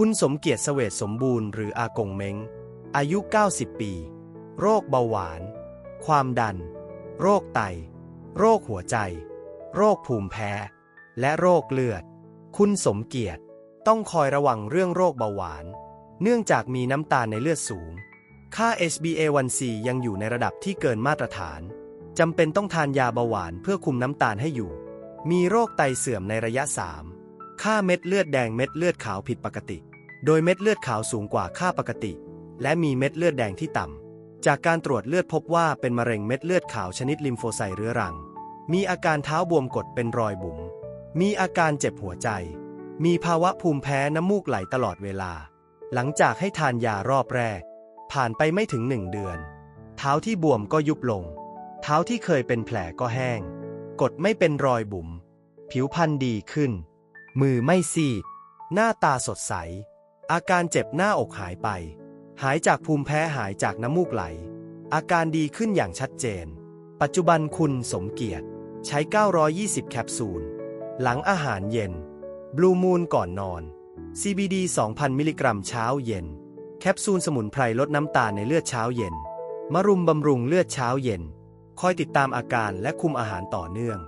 คุณสมเกียรติเสวตสมบูรณ์หรืออากงเม้ง อายุ 90 ปี โรคเบาหวาน ความดัน โรคไต โรคหัวใจ โรคภูมิแพ้ และโรคเลือด คุณสมเกียรติต้องคอยระวังเรื่องโรคเบาหวาน เนื่องจากมีน้ำตาลในเลือดสูง ค่า HbA1c ยังอยู่ในระดับที่เกินมาตรฐาน จำเป็นต้องทานยาเบาหวานเพื่อคุมน้ำตาลให้อยู่ มีโรคไตเสื่อมในระยะ 3 ค่าเม็ดเลือดแดงเม็ดเลือดขาวผิดปกติ โดยเม็ดเลือดขาวสูงกว่าค่าปกติ และมีเม็ดเลือดแดงที่ต่ำ จากการตรวจเลือดพบว่าเป็นมะเร็งเม็ดเลือดขาวชนิดลิมโฟไซต์เรื้อรัง มีอาการเท้าบวมกดเป็นรอยบุ๋ม มีอาการเจ็บหัวใจ มีภาวะภูมิแพ้น้ำมูกไหลตลอดเวลา หลังจากให้ทานยารอบแรก ผ่านไปไม่ถึงหนึ่งเดือน เท้าที่บวมก็ยุบลง เท้าที่เคยเป็นแผลก็แห้ง กดไม่เป็นรอยบุ๋ม ผิวพรรณดีขึ้น มือไม่ซีด หน้าตาสดใส อาการเจ็บหน้าอกหายไป หายจากภูมิแพ้หายจากน้ำมูกไหล อาการดีขึ้นอย่างชัดเจน ปัจจุบันคุณสมเกียรติ ใช้ 920 แคปซูล หลังอาหารเย็น บลูมูนก่อนนอน CBD 2,000 มิลลิกรัมเช้าเย็น แคปซูลสมุนไพรลดน้ำตาลในเลือดเช้าเย็นมะรุมบำรุงเลือดเช้าเย็น คอยติดตามอาการและคุมอาหารต่อเนื่อง